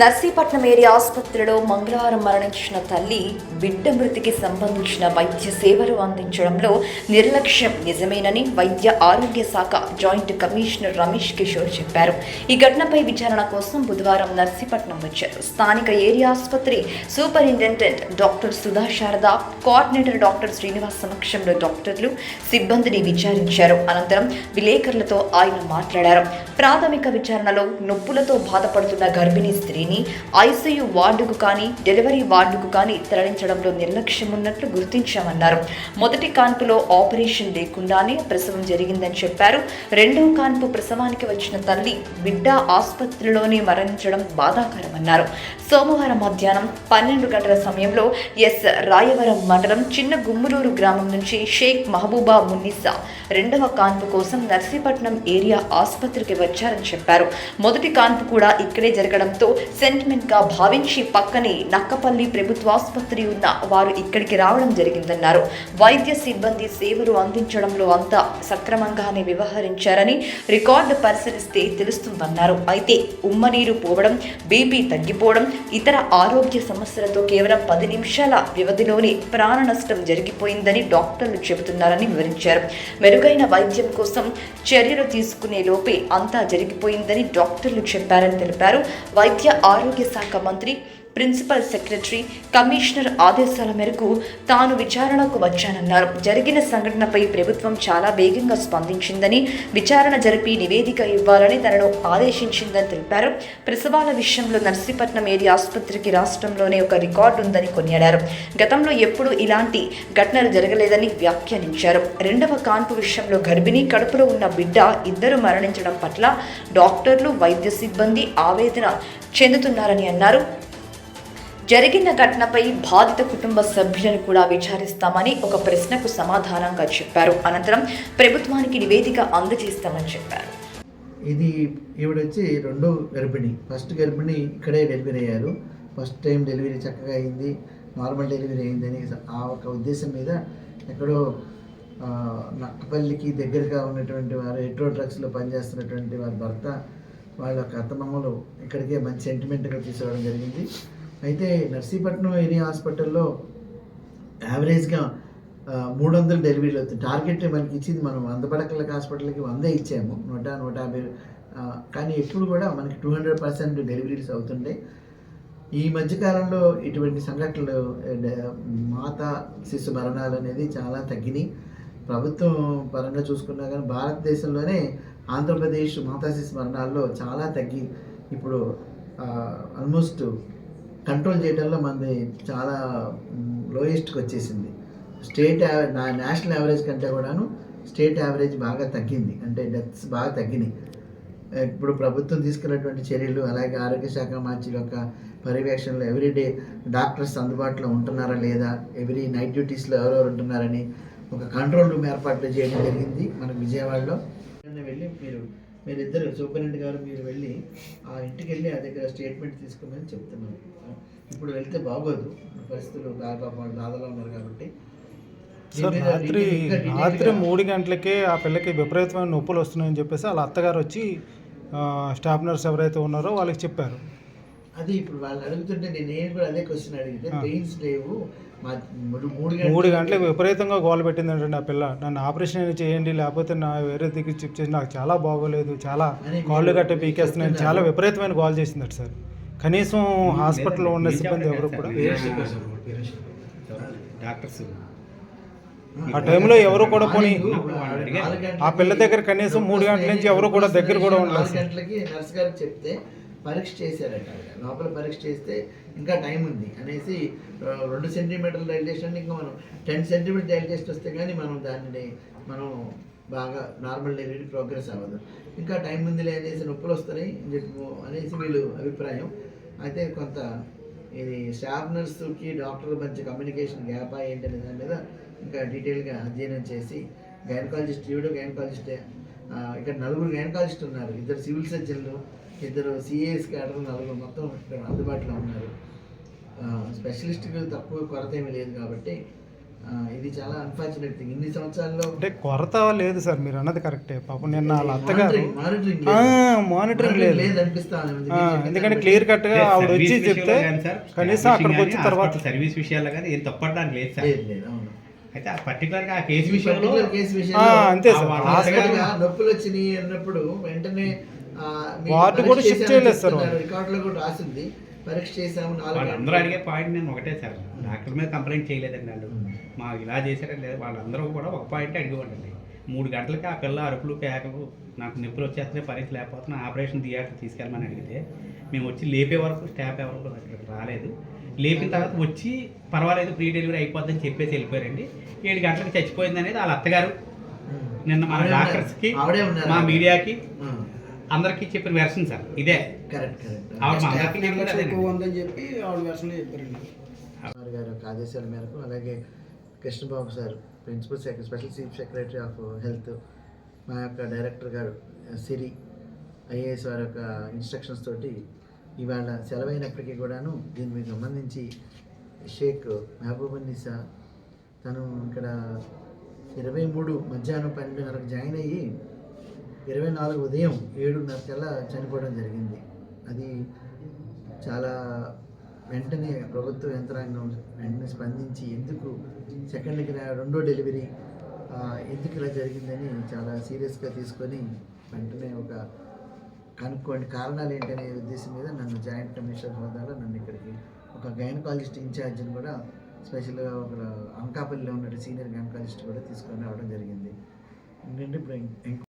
Narsipatnam area ఆసుపత్రిలో మంగళవారం మరణించిన తల్లి బిడ్డ మృతికి సంబంధించిన వైద్య సేవలు అందించడంలో నిర్లక్ష్యం నిజమేనని వైద్య ఆరోగ్య శాఖ జాయింట్ కమిషనర్ రమేష్ కిషోర్ చెప్పారు. ఈ ఘటనపై విచారణ కోసం బుధవారం నర్సీపట్నం వచ్చారు. స్థానిక ఏరియా ఆసుపత్రి superintendent doctor Sudha Sharada coordinator doctor Srinivas సమక్షంలో డాక్టర్లు సిబ్బందిని విచారించారు. అనంతరం విలేకరులతో ఆయన మాట్లాడారు. ప్రాథమిక విచారణలో నొప్పులతో బాధపడుతున్న గర్భిణీ స్త్రీ స్త్రీని ఐసీయూ వార్డుకు కానీ డెలివరీ వార్డుకు కానీ తరలించడంలో నిర్లక్ష్యం ఉన్నట్లు గుర్తించామన్నారు. మొదటి కాన్పులో ఆపరేషన్ లేకుండానే ప్రసవం జరిగిందని చెప్పారు. రెండవ కాన్పు ప్రసవానికి వచ్చిన తల్లి బిడ్డ ఆసుపత్రిలోనే మరణించడం బాధాకరమన్నారు. సోమవారం మధ్యాహ్నం పన్నెండు గంటల సమయంలో ఎస్. రాయవరం మండలం చిన్న గుమ్మలూరు గ్రామం నుంచి షేక్ మహబూబా మున్నిసా రెండవ కాన్పు కోసం నర్సీపట్నం ఏరియా ఆసుపత్రికి వచ్చారని చెప్పారు. మొదటి కాన్పు కూడా ఇక్కడే జరగడంతో సెంటిమెంట్గా భావించి పక్కనే నక్కపల్లి ప్రభుత్వాసుపత్రి ఉన్న వారు ఇక్కడికి రావడం జరిగిందన్నారు. వైద్య సిబ్బంది సేవలు అందించడంలో అంతా సక్రమంగానే వ్యవహరించారని రికార్డు పరిశీలిస్తే తెలుస్తుందన్నారు. అయితే ఉమ్మనీరు పోవడం బీపీ తగ్గిపోవడం ఇతర ఆరోగ్య సమస్యలతో కేవలం పది నిమిషాల వ్యవధిలోనే ప్రాణ నష్టం జరిగిపోయిందని డాక్టర్లు చెబుతున్నారని వివరించారు. మెరుగైన వైద్యం కోసం చర్యలు తీసుకునే లోపే అంతా జరిగిపోయిందని డాక్టర్లు చెప్పారని తెలిపారు. వైద్య ఆరోగ్య శాఖ మంత్రి ప్రిన్సిపల్ సెక్రటరీ కమిషనర్ ఆదేశాల మేరకు తాను విచారణకు వచ్చానన్నారు. జరిగిన సంఘటనపై ప్రభుత్వం చాలా వేగంగా స్పందించిందని విచారణ జరిపి నివేదిక ఇవ్వాలని తనను ఆదేశించిందని తెలిపారు. ప్రసవాల విషయంలో నర్సీపట్నం ఏరియా ఆసుపత్రికి రాష్ట్రంలోనే ఒక రికార్డు ఉందని కొనియాడారు. గతంలో ఎప్పుడూ ఇలాంటి ఘటనలు జరగలేదని వ్యాఖ్యానించారు. రెండవ కాన్పు విషయంలో గర్భిణీ కడుపులో ఉన్న బిడ్డ ఇద్దరు మరణించడం పట్ల డాక్టర్లు వైద్య సిబ్బంది ఆవేదన చెందుతున్నారని అన్నారు. జరిగిన ఘటనపై బాధిత కుటుంబ సభ్యులను కూడా విచారిస్తామని ఒక ప్రశ్నకు సమాధానంగా చెప్పారు. అనంతరం ప్రభుత్వానికి నివేదిక అందజేస్తామని చెప్పారు. ఇది ఈవిడొచ్చి రెండో గర్భిణి. ఫస్ట్ గర్భిణి ఇక్కడే డెలివరీ అయ్యారు. ఫస్ట్ టైం డెలివరీ చక్కగా అయింది. నార్మల్ డెలివరీ అయిందని ఆ ఒక ఉద్దేశం మీద ఎక్కడో నక్కపల్లికి దగ్గరగా ఉన్నటువంటి వారు ఎట్రో డ్రగ్స్లో పనిచేస్తున్నటువంటి వారి భర్త వాళ్ళ యొక్క అత్తమామలు ఇక్కడికే మంచి సెంటిమెంట్గా తీసుకురావడం జరిగింది. అయితే నర్సీపట్నం ఏరియా హాస్పిటల్లో యావరేజ్గా మూడు వందల డెలివరీలు అవుతుంది. టార్గెట్ మనకి ఇచ్చింది మనం వంద పడకల హాస్పిటల్కి వందే ఇచ్చాము. నూట నూట యాభై కానీ ఎప్పుడు కూడా మనకి టూ హండ్రెడ్ పర్సెంట్ డెలివరీస్ అవుతుండే ఈ మధ్యకాలంలో ఇటువంటి సంఘటనలు మాత శిశు మరణాలు అనేది చాలా తగ్గినాయి. ప్రభుత్వం పరంగా చూసుకున్నా కానీ భారతదేశంలోనే ఆంధ్రప్రదేశ్ మాతాశిశు మరణాల్లో చాలా తగ్గి ఇప్పుడు ఆల్మోస్ట్ కంట్రోల్ చేయడంలో మనది చాలా లోయెస్ట్కి వచ్చేసింది. స్టేట్ నా నేషనల్ యావరేజ్ కంటే కూడాను స్టేట్ యావరేజ్ బాగా తగ్గింది. అంటే డెత్స్ బాగా తగ్గినాయి. ఇప్పుడు ప్రభుత్వం తీసుకున్నటువంటి చర్యలు అలాగే ఆరోగ్య శాఖ మార్చి యొక్క పర్యవేక్షణలో ఎవ్రీడే డాక్టర్స్ అందుబాటులో ఉంటున్నారా లేదా? ఎవ్రీ నైట్ డ్యూటీస్లో ఎవరెవరు ఉంటున్నారని ఒక కంట్రోల్ రూమ్ ఏర్పాటు చేయడం జరిగింది మనకు విజయవాడలో. వెళ్ళి మీరు మీరిద్దరు సూపరింటెండెంట్ గారు మీరు వెళ్ళి ఆ ఇంటికి వెళ్ళి ఆ దగ్గర స్టేట్మెంట్ తీసుకోమని చెప్తున్నాను ఇప్పుడు వెళ్తే బాగోదు. పరిస్థితులు పాపం బాధలో ఉన్నారు కాబట్టి. రాత్రి రాత్రి మూడు గంటలకే ఆ పిల్లకి విపరీతమైన నొప్పులు వస్తున్నాయని చెప్పేసి వాళ్ళ అత్తగారు వచ్చి స్టాఫ్ నర్స్ ఎవరైతే ఉన్నారో వాళ్ళకి చెప్పారు. అది ఇప్పుడు వాళ్ళు అడుగుతుంటే నేను కూడా అదే క్వశ్చన్ అడిగితే. పెయిన్స్ లేవు. మూడు గంటలకు విపరీతంగా గోల పెట్టిందంటే ఆ పిల్ల. నన్ను ఆపరేషన్ అయినా చేయండి లేకపోతే నా వేరే దగ్గర చెక్ చేసి నాకు చాలా బాగోలేదు చాలా కాళ్ళు గట్ట పీకేస్తున్నాను చెప్తున్నారు. చాలా విపరీతమైన గోల్ చేసిందట సార్. కనీసం హాస్పిటల్లో ఉన్న సిబ్బంది ఎవరు కూడా డాక్టర్స్. ఆ టైంలో ఎవరు కూడా పోనీ ఆ పిల్ల దగ్గర కనీసం మూడు గంటల నుంచి ఎవరు కూడా దగ్గర కూడా ఉండలేదు పరీక్ష చేశారట లోపల పరీక్ష చేస్తే ఇంకా టైం ఉంది అనేసి రెండు సెంటీమీటర్ల డైలిటేషన్ ఇంకా మనం టెన్ సెంటీమీటర్ డైలిటేషన్ వస్తే కానీ మనం దానిని మనం బాగా నార్మల్ డెలివరీ ప్రోగ్రెస్ అవ్వదు. ఇంకా టైం ఉందిలే అనేసి నొప్పులు వస్తున్నాయి అనేసి వీళ్ళు అభిప్రాయం. అయితే కొంత ఇది స్టాఫ్ నర్సుకి డాక్టర్ మధ్య కమ్యూనికేషన్ గ్యాప్ ఏంటి దాని మీద ఇంకా డీటెయిల్గా అధ్యయనం చేసి గైనకాలజిస్ట్ ఈవిడ గైనకాలజిస్టే ఇక్కడ నలుగురు గైనకాలజిస్ట్ ఉన్నారు ఇద్దరు సివిల్ సర్జన్లు ఇద్దరు సిఏఎస్ క్యాడర్ నలుగురు మొత్తం ఇక్కడ అందుబాటులో ఉన్నారు. స్పెషలిస్ట్కి తక్కువ కొరత ఏమీ లేదు కాబట్టి ఇది చాలా అన్ఫార్చునేట్ థింగ్ ఇన్ని సంవత్సరాల్లో అంటే కొరత లేదు సార్ మీరు అన్నది కరెక్టే. పాపం నిన్న వాళ్ళ అత్తగారు మానిటరింగ్- లేదు. ఎందుకంటే క్లియర్ కట్గా ఆవిడ వచ్చి చెప్తే విషయంలో కానీ సార్, కనీసం అక్కడికి వచ్చిన తర్వాత సర్వీస్ విషయాల్లో కానీ ఏం తప్పడానికి లేదు సార్. లేదు లేదు అవును. అయితే ఆ పర్టికులర్గా ఆ కేసు విషయంలో కేసు ఆ, విషయంలో అంతే సార్. నొప్పులు వచ్చినాయి అన్నప్పుడు వెంటనే వార్డు పరీక్ష కూడా చేశామని చేయలేదు సార్. రికార్డులో కూడా రాసింది. పరీక్ష చేసాము నాలుగు వాళ్ళందరూ అడిగే పాయింట్ నేను ఒకటే సార్. డాక్టర్ మీద కంప్లైంట్ చేయలేదండి వాళ్ళు. మా ఇలా చేశారని లేదు. వాళ్ళందరూ కూడా ఒక పాయింట్ అడిగేవాడండి మూడు గంటలకి ఆ పిల్ల అరుపులు కేకలు నాకు నొప్పులు వచ్చేస్తున్నాయి పరీక్ష లేకపోతున్నా ఆపరేషన్ థియేటర్ తీసుకెళ్ళమని అడిగితే మేము వచ్చి లేపే వరకు స్టాఫ్ ఎవరు కూడా అక్కడికి రాలేదు. లేపిన తర్వాత వచ్చి పర్వాలేదు ప్రీ డెలివరీ అయిపోద్దని చెప్పేసి వెళ్ళిపోయారండి. ఏడు గంటలకు చచ్చిపోయింది అనేది వాళ్ళ అత్తగారు. నిన్న మా డాక్టర్స్కి. మా మీడియాకి. అందరికీ చెప్పిన వెర్షన్ సార్. ఇదే. కరెక్ట్ కరెక్ట్ అదేనండి. ఉందని చెప్పి ఆవిడ చెప్పారండి. గారి ఆదేశాల మేరకు అలాగే Krishnababu sir principal secretary special chief secretary of health మా యొక్క డైరెక్టర్ గారు సిరి ఐఏఎస్ వారి యొక్క ఇన్స్ట్రక్షన్స్ తోటి ఇవాళ సెలవైనప్పటికీ కూడాను దీనికి సంబంధించి షేక్ మహబూబునిసా తను ఇక్కడ ఇరవై మూడు మధ్యాహ్నం పన్నెండున్నరకు జాయిన్ అయ్యి ఇరవై నాలుగు ఉదయం ఏడున్నర కల్లా చనిపోవడం జరిగింది. అది చాలా వెంటనే ప్రభుత్వ యంత్రాంగం వెంటనే స్పందించి ఎందుకు సెకండ్కి రెండో డెలివరీ ఎందుకు ఇలా జరిగిందని చాలా సీరియస్గా తీసుకొని వెంటనే ఒక కనుక్కోండి. కారణాలు ఏంటనే ఉద్దేశం మీద నన్ను జాయింట్ కమిషనర్ హోదాలో నన్ను ఇక్కడికి ఒక గైనకాలజిస్ట్ ఇన్ఛార్జిని కూడా స్పెషల్గా ఒక అనకాపల్లిలో ఉన్న సీనియర్ గైనకాలజిస్ట్ కూడా తీసుకొని రావడం జరిగింది. ఏంటంటే ఇప్పుడు